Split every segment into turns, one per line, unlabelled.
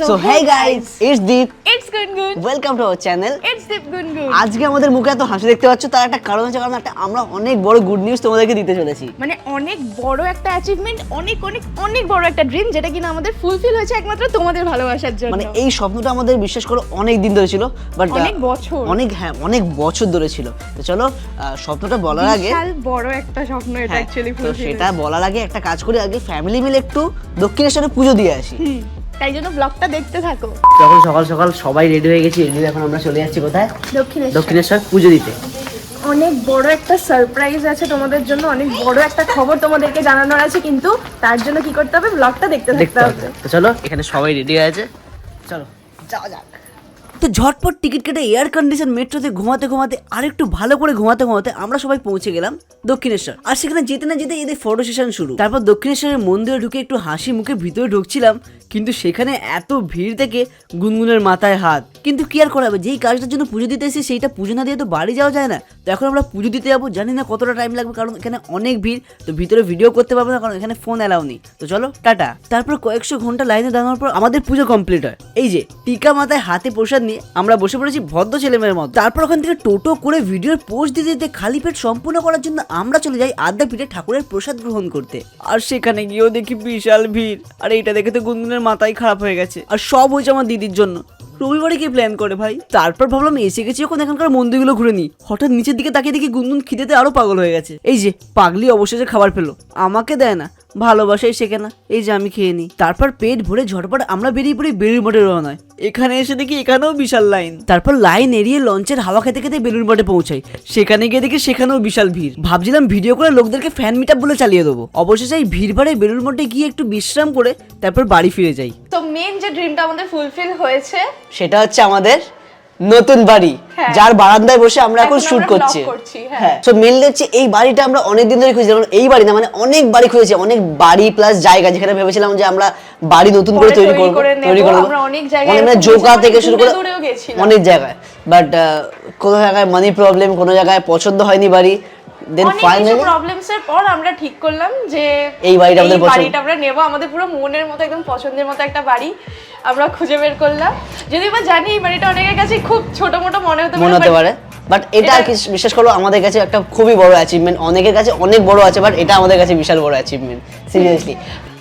So, hey guys, it's Deep.
It's Gungun.
Welcome to our channel.
It's Deep Gungun.
আজকে আমাদের মুখে এত হাসি দেখতে পাচ্ছ তার একটা কারণ আছে কারণ একটা আমরা অনেক বড় গুড নিউজ তোমাদেরকে দিতে চলেছি
মানে অনেক বড় একটা অ্যাচিভমেন্ট অনেক অনেক অনেক বড় একটা ড্রিম যেটা কিনা আমাদের ফুলফিল হয়েছে একমাত্র তোমাদের ভালোবাসার জন্য
মানে এই স্বপ্নটা আমাদের বিশ্বাস করো অনেক দিন ধরে ছিল বাট
অনেক বছর।
অনেক হ্যাঁ অনেক বছর ধরে ছিল তো চলো স্বপ্নটা বলার আগে
বিশাল বড় একটা স্বপ্ন এটা অ্যাকচুয়ালি
তো সেটা বলার আগে একটা কাজ করি আগে ফ্যামিলি মিলে একটু দক্ষিণেশ্বরে পুজো দিয়ে আসি
তাই জন্য ব্লগটা দেখতে থাকো।
তখন সকাল সকাল সবাই রেডি হয়ে গেছি রেডি এখন আমরা চলে যাচ্ছি কোথায়?
দক্ষিণেশ্বর।
দক্ষিণেশ্বর পুজো দিতে।
অনেক বড় একটা সারপ্রাইজ আছে তোমাদের জন্য অনেক বড় একটা খবর তোমাদেরকে জানানোর আছে কিন্তু তার জন্য কি করতে হবে? ব্লগটা দেখতে থাকতে
হবে। চলো এখানে সবাই রেডি হয়ে আছে। চলো। যাওয়া যাক। তো ঝটপট টিকিট কেটে এয়ার কন্ডিশন মেট্রোতে ঘুমাতে ঘুমাতে আর একটু ভালো করে ঘুমাতে ঘুমাতে আমরা সবাই পৌঁছে গেলাম দক্ষিণেশ্বর। আর সেখানে যেতে না যেতে এদের ফটো সেশন শুরু। তারপর দক্ষিণেশ্বরের মন্দিরে ঢুকে একটু হাসি মুখে ভিতরে ঢুকছিলাম, কিন্তু সেখানে এত ভিড় থেকে গুনগুনের মাথায় হাত। কিন্তু কি আর করাবে যেই কাজটার জন্য পুজো দিতে এসেছি, সেইটা পুজো না দিয়ে তো বাড়ি যাওয়া যায় না। তো এখন আমরা পুজো দিতে যাব, জানি না কতটা টাইম লাগবে, কারণ এখানে অনেক ভিড়, তো ভিতরে ভিডিও করতে পারব না, কারণ এখানে ফোন অ্যালাউ নেই। তো চলো, টাটা। তারপর কয়েকশো ঘণ্টা লাইনে দাঁড়ানোর পর আমাদের পুজো কমপ্লিট হয়। এই যে, টিকা মাথায় হাতে প্রসাদ নিয়ে আমরা বসে পড়েছি ভদ্র ছেলেমেয়ের মতো। তারপর ওখান থেকে টোটো করে ভিডিওর পোস্ট দিতে দিতে খালি পেট সম্পূর্ণ করার জন্য আমরা চলে যাই আদ্যাপীঠে ঠাকুরের প্রসাদ গ্রহণ করতে। আর সেখানে গিয়েও দেখি বিশাল ভিড়। আর এইটা দেখে তো গুনগুনের মাথায় খারাপ হয়ে গেছে। আর সব হয়েছে আমার দিদির জন্য। রবিবারে কি প্ল্যান করে ভাই। তারপর ভাবলাম এসে গেছি যখন এখানকার মন্দিরগুলো ঘুরে নি হঠাৎ নিচের দিকে তাকিয়ে দেখি গুনগুন খিদেতে আরও পাগল হয়ে গেছে। এই যে, পাগলি অবশেষে খাবার পেল। আমাকে দেয় না ভালোবাসাই শেখে না এই যে আমি খেয়ে নিই। তারপর পেট ভরে ঝটপট আমরা বেরিয়ে পড়ি বেলুর মঠে রওনা হয়। এখানে এসে দেখি এখানেও বিশাল লাইন। তারপর লাইন এড়িয়ে লঞ্চের হাওয়া খেতে খেতে বেলুর মঠে পৌঁছাই। সেখানে গিয়ে দেখি সেখানেও বিশাল ভিড়। ভাবছিলাম ভিডিও করে লোকদেরকে ফ্যান মিট বলে চালিয়ে দেবো। অবশেষে এই ভিড় ভাড়ে বেলুর মঠে গিয়ে একটু বিশ্রাম করে তারপর বাড়ি ফিরে যাই।
তো মেন যে ড্রিমটা আমাদের ফুলফিল হয়েছে
সেটা হচ্ছে আমাদের নতুন বাড়ি
হ্যাঁ।
যার বারান্দায় বসে আমরা এখন শুট করছি
হ্যাঁ।
হ্যাঁ তো মেনলি হচ্ছে এই বাড়িটা আমরা অনেক দিন ধরে খুঁজছিলাম এই বাড়ি না মানে অনেক বাড়ি খুঁজেছি অনেক বাড়ি প্লাস জায়গা যেখানে ভেবেছিলাম যে আমরা বাড়ি নতুন করে তৈরি করব তৈরি করে দেবো।
আমরা অনেক জায়গায়
মানে জোকা থেকে শুরু করে। অনেক জায়গায় বাট কোনো জায়গায় মানি প্রবলেম কোনো জায়গায় পছন্দ হয়নি বাড়ি দেন ফাইনালি
প্রবলেমস এর পর আমরা ঠিক করলাম যে
এই বাড়িটা আমাদের পছন্দ।
বাড়িটা আমরা নেব আমাদের পুরো মনের মতো একদম পছন্দের মতো একটা বাড়ি আমরা খুঁজে বের করলাম যদি বা জানি এই বাড়িটা অনেকের কাছে খুব ছোট মোটো মনে হতে
মনে হতে পারে বাট এটা আর কি বিশ্বাস করো আমাদের কাছে একটা খুবই বড় অ্যাচিভমেন্ট অনেকের কাছে অনেক বড় আছে বাট এটা আমাদের কাছে বিশাল বড় অ্যাচিভমেন্ট সিরিয়াসলি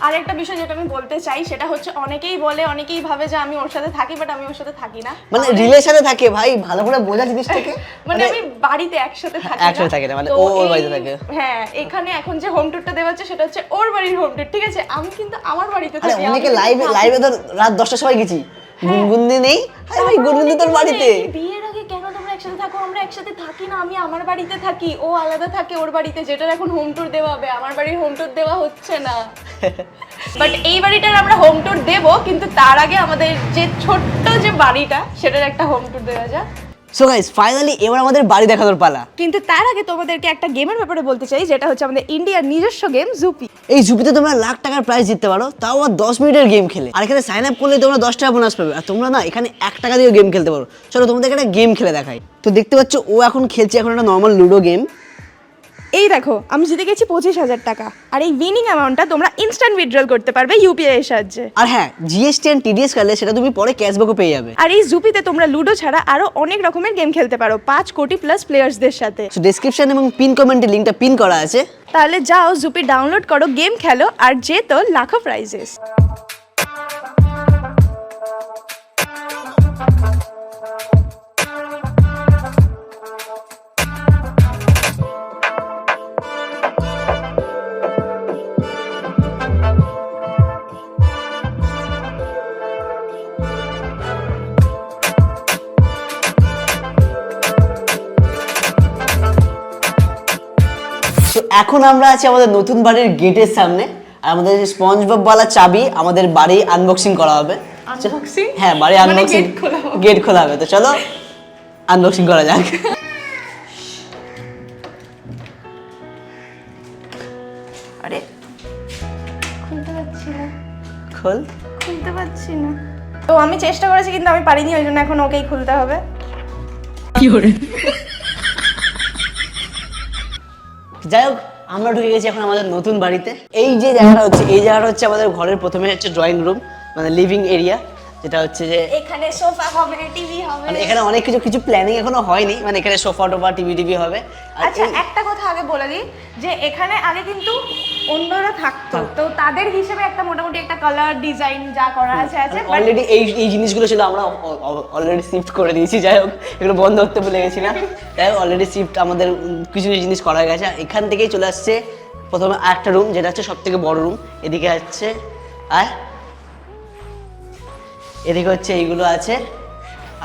আর একটা বিষয় যেটা আমি বলতে চাই সেটা হচ্ছে অনেকেই বলে অনেকেই ভাবে যে আমি ওর সাথে থাকি বাট আমি ওর সাথে থাকি না।
মানে রিলেশনে থাকে ভাই ভালো করে বোঝা জিনিসটাকে।
মানে আমি বাড়িতে একসাথে থাকি
একসাথে থাকি না, মানে ও ওর বাড়িতে থাকে।
হ্যাঁ এখানে এখন যে হোম টুরটা দেওয়া হচ্ছে সেটা হচ্ছে ওর বাড়ির হোম টুর ঠিক আছে? আমি কিন্তু আমার বাড়িতে থাকি
অনেকে লাইভে লাইভে তো রাত দশটার সময় গেছি। গুনগুন্দি নেই? আরে ভাই গুনগুন্দি তোর বাড়িতে।
এই একসাথে থাকি না আমি আমার বাড়িতে থাকি ও আলাদা থাকে ওর বাড়িতে যেটার এখন হোম ট্যুর দেওয়া হবে আমার বাড়ির হোম ট্যুর দেওয়া হচ্ছে না। বাট এই বাড়িটার আমরা হোম ট্যুর দেবো কিন্তু তার আগে আমাদের যে ছোট্ট যে বাড়িটা সেটার একটা হোম ট্যুর দেওয়া যাক।
সো গাইস ফাইনালি এবার আমাদের বাড়ি দেখানোর পালা।
কিন্তু তার আগে তোমাদেরকে একটা গেমের ব্যাপারে বলতে চাই যেটা হচ্ছে আমাদের ইন্ডিয়ার নিজস্ব গেম জুপি
এই জুপিতে তোমরা লাখ টাকার প্রাইজ জিততে পারো তাও আবার দশ মিনিটের গেম খেলে। আর এখানে সাইন আপ করলে তোমরা দশ টাকা বোনাস পাবে। আর তোমরা না এখানে এক টাকা দিয়েও গেম খেলতে পারো। চলো তোমাদেরকে একটা গেম খেলে দেখাই। তো দেখতে পাচ্ছ ও এখন খেলছে এখন একটা নর্মাল লুডো গেম
এই দেখো আমি জিতে গেছি পঁচিশ হাজার টাকা। আর এই উইনিং অ্যামাউন্টটা তোমরা ইনস্ট্যান্ট উইথড্রল করতে পারবে ইউপিআই এর সাহায্যে।
আর হ্যাঁ জিএসটি অ্যান্ড টিডিএস করলে সেটা তুমি পরে ক্যাশব্যাকও পেয়ে যাবে।
আর এই জুপিতে তোমরা লুডো ছাড়া আরও অনেক রকমের গেম খেলতে পারো পাঁচ কোটি প্লাস প্লেয়ার্সদের সাথে।
সো ডেসক্রিপশন এবং পিন কমেন্টে লিঙ্কটা পিন করা আছে।
তাহলে যাও জুপি ডাউনলোড করো গেম খেলো আর যেতো লাখো প্রাইজেস
এখন আমরা আছি আমাদের নতুন বাড়ির গেটের সামনে। আর আমাদের যে স্পঞ্জ বালা চাবি আমাদের বাড়ি আনবক্সিং করা হবে। হ্যাঁ বাড়ি
মানে
আনবক্সিং
হবে।
গেট খোলা হবে। তো চলো আনবক্সিং করা যাক। আরে
খুলতে পারছি না।
খোল।
খুলতে পারছি না। তো আমি চেষ্টা করেছি কিন্তু আমি পারিনি ওই জন্য এখন ওকেই খুলতে হবে।
যাই হোক, আমরা ঢুকে গেছি এখন আমাদের নতুন বাড়িতে। এই যে জায়গাটা হচ্ছে, এই জায়গাটা হচ্ছে আমাদের ঘরের প্রথমে হচ্ছে ড্রয়িং রুম মানে লিভিং এরিয়া যেটা হচ্ছে যে
এখানে সোফা হবে টিভি হবে।
মানে এখানে অনেক কিছু কিছু প্ল্যানিং এখনও হয়নি। মানে এখানে সোফা টোফা টিভি টিভি হবে।
আচ্ছা একটা কথা আগে বলে দিই যে এখানে আগে কিন্তু অন্যরা থাকতো। তো তাদের হিসেবে একটা মোটামুটি একটা কালার ডিজাইন যা করা আছে আছে
অলরেডি এই এই জিনিসগুলো ছিল আমরা অলরেডি শিফট করে দিয়েছি। যাই হোক এগুলো বন্ধ করতে ভুলে গেছিলাম যাই হোক অলরেডি শিফট আমাদের কিছু কিছু জিনিস করা গেছে। এখান থেকেই চলে আসছে প্রথমে আরেকটা রুম যেটা হচ্ছে সব থেকে বড় রুম এদিকে আছে আর এদিকে হচ্ছে এইগুলো আছে।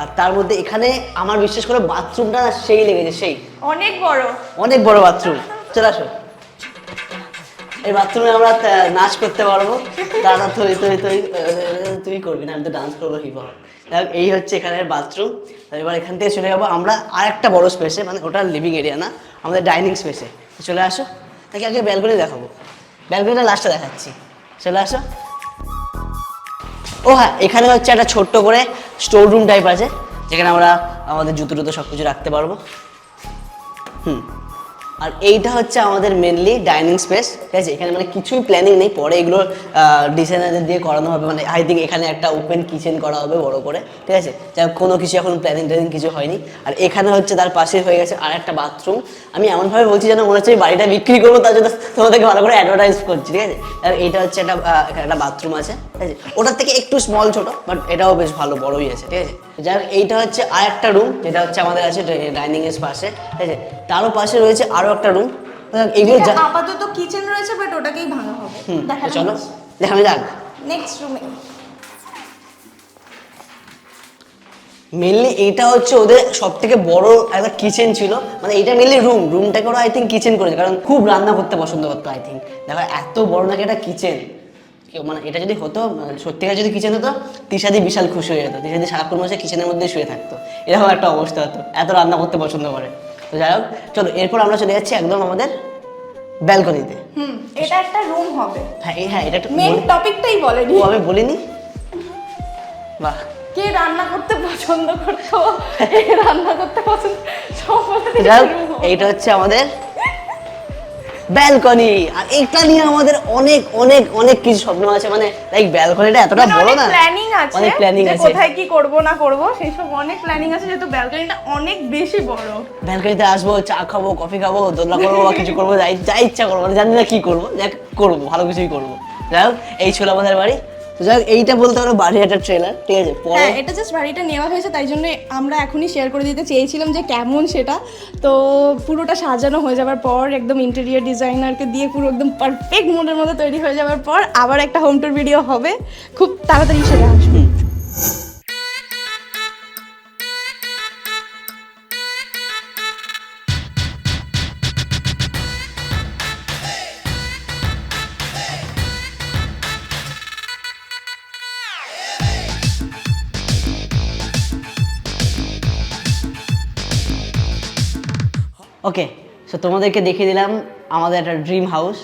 আর তার মধ্যে এখানে আমার বিশেষ করে বাথরুমটা সেই লেগেছে সেই।
অনেক বড়।
অনেক বড় বাথরুম। চলে আসো। এই বাথরুমে আমরা নাচ করতে পারব। দাদা তুই তুই তুই তুই করবি না আমি তো ডান্স করব হিপ হপ এই হচ্ছে এখানের বাথরুম। এবার এখান থেকে চলে যাব। আমরা আর একটা বড় স্পেসে মানে ওটা লিভিং এরিয়া না আমাদের ডাইনিং স্পেসে চলে আসো। তাকে আগে ব্যালকনি দেখাবো। ব্যালকনিটা লাস্টে দেখাচ্ছি। চলে আসো। ও হ্যাঁ এখানে হচ্ছে একটা ছোট্ট করে স্টোর রুম টাইপ আছে, যেখানে আমরা আমাদের জুতো টুতো সব কিছু রাখতে পারব। হুম। আর এইটা হচ্ছে আমাদের মেনলি ডাইনিং স্পেস ঠিক আছে? এখানে মানে কিছুই প্ল্যানিং নেই, পরে এগুলো ডিজাইনারদের দিয়ে করানো হবে। মানে আই থিঙ্ক এখানে একটা ওপেন কিচেন করা হবে বড় করে, ঠিক আছে? যাই কোনো কিছু এখন প্ল্যানিং ট্যানিং কিছু হয়নি। আর এখানে হচ্ছে তার পাশে হয়ে গেছে আর একটা বাথরুম আমি এমনভাবে বলছি যেন মনে হচ্ছে এই বাড়িটা বিক্রি করব, তার জন্য তোমাদেরকে ভালো করে অ্যাডভার্টাইজ করছি, ঠিক আছে? আর এইটা হচ্ছে একটা এখানে একটা বাথরুম আছে। ওটার থেকে একটু স্মল ছোট বাট এটাও বেশ ভালো বড়ই আছে ঠিক আছে? হোক, এইটা হচ্ছে আর একটা রুম যেটা হচ্ছে আমাদের আছে ডাইনিং এর পাশে ঠিক আছে? তারও পাশে রয়েছে আরও একটা রুম এইগুলো যা-
আপাতত কিচেন রয়েছে বাট ওটাকেই ভাঙা হবে।
চলো দেখানো যাক।
নেক্সট রুমে
মেনলি এটা হচ্ছে ওদের সব থেকে বড় একটা কিচেন ছিল। মানে এটা মেনলি রুম রুমটাকে ওরা আই থিঙ্ক কিচেন করেছে কারণ খুব রান্না করতে পছন্দ করতো আই থিঙ্ক দেখো এত বড় নাকি একটা কিচেন মানে এটা যদি হতো মানে সত্যিকার যদি কিচেন হতো তিশাদি বিশাল খুশি হয়ে যেত। তিশাদি সারাক্ষণ মাসে কিচেনের মধ্যে শুয়ে থাকতো। এরকম একটা অবস্থা হতো। এত রান্না করতে পছন্দ করে। তো যাই হোক চলো এরপর আমরা চলে যাচ্ছি একদম আমাদের ব্যালকনিতে।
হুম এটা একটা রুম হবে।
হ্যাঁ হ্যাঁ এটা একটু
মেন টপিকটাই বলেনি।
ও আমি বলিনি? বাহ।
কে রান্না করতে পছন্দ করতো? রান্না করতে পছন্দ
এইটা হচ্ছে আমাদের ব্যালকনি। আর এটা নিয়ে আমাদের অনেক অনেক অনেক কিছু স্বপ্ন আছে। মানে লাইক ব্যালকনিটা এতটা
মানে
বড় না?
প্ল্যানিং আছে
অনেক প্ল্যানিং আছে।
কোথায় কি করব না করব সেই সব অনেক প্ল্যানিং আছে যেহেতু ব্যালকনিটা অনেক বেশি বড়।
ব্যালকনিতে আসব চা খাব কফি খাব দোলনা করব বা কিছু করব যাই যা ইচ্ছা করব। মানে জানি না কি করব যাক করব ভালো কিছুই করব। যাই হোক এই ছিল আমাদের বাড়ি। তো যাই এইটা বলতে পারো বাড়ির একটা ট্রেলার ঠিক আছে?
হ্যাঁ এটা জাস্ট বাড়িটা নেওয়া হয়েছে তাই জন্য আমরা এখনই শেয়ার করে দিতে চেয়েছিলাম যে কেমন সেটা। তো পুরোটা সাজানো হয়ে যাওয়ার পর একদম ইন্টেরিয়ার ডিজাইনারকে দিয়ে পুরো একদম পারফেক্ট মোডের মধ্যে তৈরি হয়ে যাওয়ার পর আবার একটা হোম টুর ভিডিও হবে। খুব তাড়াতাড়ি সেটা আসবে।
ওকে সো তোমাদেরকে দেখিয়ে দিলাম আমাদের একটা ড্রিম হাউস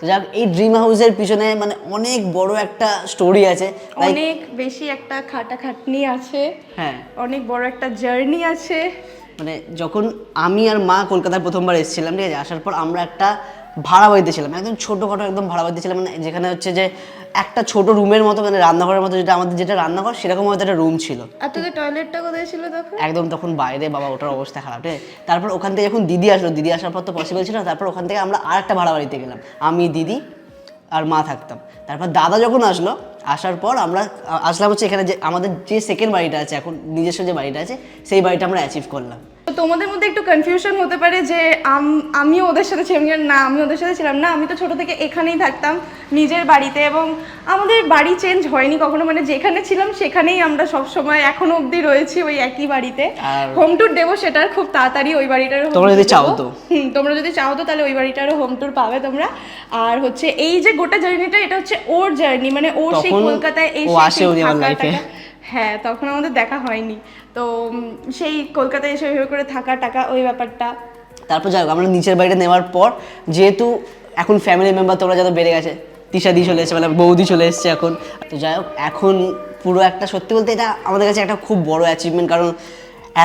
তো যাক এই ড্রিম হাউসের পিছনে মানে অনেক বড় একটা স্টোরি আছে।
অনেক বেশি একটা খাটাখাটনি আছে।
হ্যাঁ।
অনেক বড় একটা জার্নি আছে।
মানে যখন আমি আর মা কলকাতায় প্রথমবার এসেছিলাম ঠিক আছে? আসার পর আমরা একটা ভাড়া বাড়িতে ছিলাম একদম ছোটোখাটো একদম ভাড়া বাড়িতে ছিলাম মানে যেখানে হচ্ছে যে একটা ছোট রুমের মতো মানে রান্নাঘরের মতো যেটা আমাদের যেটা রান্নাঘর সেরকম হয়তো একটা রুম ছিল।
আর তোদের টয়লেটটা কোথায় ছিল তখন?
একদম তখন বাইরে বাবা ওটার অবস্থা খারাপ আছে? তারপর ওখান থেকে যখন দিদি আসলো দিদি আসার পর তো পসিবল ছিল না তারপর ওখান থেকে আমরা আর একটা ভাড়া বাড়িতে গেলাম। আমি দিদি আর মা থাকতাম। তারপর দাদা যখন আসলো আসার পর আমরা আসলাম হচ্ছে এখানে যে আমাদের যে সেকেন্ড বাড়িটা আছে এখন নিজস্ব যে বাড়িটা আছে সেই বাড়িটা আমরা অ্যাচিভ করলাম।
তোমাদের মধ্যে একটু কনফিউশন হতে পারে যে আম- আমিও ওদের সাথে ছিলাম না আমি ওদের সাথে ছিলাম না আমি তো ছোট থেকে এখানেই থাকতাম নিজের বাড়িতে এবং আমাদের বাড়ি চেঞ্জ হয়নি কখনো মানে যেখানে ছিলাম সেখানেই আমরা সব সময় এখনও অবধি রয়েছি ওই একই বাড়িতে। হোম ট্যুর দেবো সেটার খুব তাড়াতাড়ি ওই বাড়িটার
তোমরা যদি চাও তো।
হুম তোমরা যদি চাও তো তাহলে ওই বাড়িটারও হোম ট্যুর পাবে তোমরা। আর হচ্ছে এই যে গোটা জার্নিটা এটা হচ্ছে ওর জার্নি মানে ওর সেই কলকাতায় এসে হ্যাঁ তখন আমাদের দেখা হয়নি। তো সেই কলকাতায় এসে ওইভাবে করে থাকা টাকা ওই ব্যাপারটা।
তারপর যাই হোক, আমরা নিচের বাড়িটা নেওয়ার পর যেহেতু এখন ফ্যামিলি মেম্বার তোমরা যত বেড়ে গেছে তিশাদি চলে এসেছে মানে বৌদি চলে এসেছে এখন। তো যাই হোক এখন পুরো একটা সত্যি বলতে এটা আমাদের কাছে একটা খুব বড় অ্যাচিভমেন্ট কারণ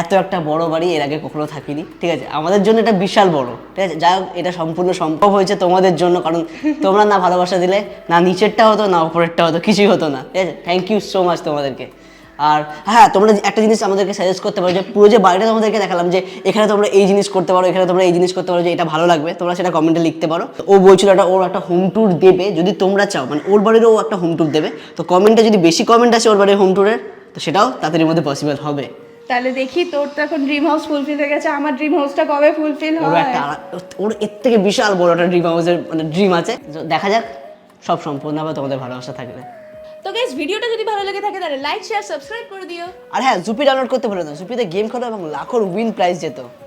এত একটা বড় বাড়ি এর আগে কখনো থাকিনি ঠিক আছে? আমাদের জন্য এটা বিশাল বড় ঠিক আছে? যাই হোক এটা সম্পূর্ণ সম্ভব হয়েছে তোমাদের জন্য কারণ তোমরা না ভালোবাসা দিলে না নিচেরটা হতো না উপরেরটা হতো কিছুই হতো না ঠিক আছে? থ্যাংক ইউ সো মাচ তোমাদেরকে। আর হ্যাঁ তোমরা একটা জিনিস আমাদেরকে সাজেস্ট করতে পারো যে পুরো যে বাড়িটা তোমাদেরকে দেখালাম যে এখানে তোমরা এই জিনিস করতে পারো এখানে তোমরা এই জিনিস করতে পারো যে এটা ভালো লাগবে তোমরা সেটা কমেন্টে লিখতে পারো। ও বলছিল একটা ওর একটা হোম ট্যুর দেবে যদি তোমরা চাও মানে ওর বাড়িরও ও একটা হোম ট্যুর দেবে। তো কমেন্টে যদি বেশি কমেন্ট আসে ওর বাড়ির হোম ট্যুরের তো সেটাও তাড়াতাড়ির মধ্যে পসিবল হবে।
তাহলে দেখি তোর তো এখন ড্রিম হাউস ফুলফিল হয়ে গেছে আমার ড্রিম হাউসটা কবে ফুলফিল হয়?
একটা ওর এর থেকে বিশাল বড় একটা ড্রিম হাউসের মানে ড্রিম আছে। দেখা যাক সব সম্পূর্ণ হবে তোমাদের ভালোবাসা থাকবে
তো গাইস ভিডিওটা যদি ভালো লেগে থাকে, তাহলে লাইক শেয়ার সাবস্ক্রাইব করে দিও।
আর হ্যাঁ জুপি ডাউনলোড করতে ভুলো না। জুপিতে গেম খেলো এবং লাখোর উইন প্রাইজ যেত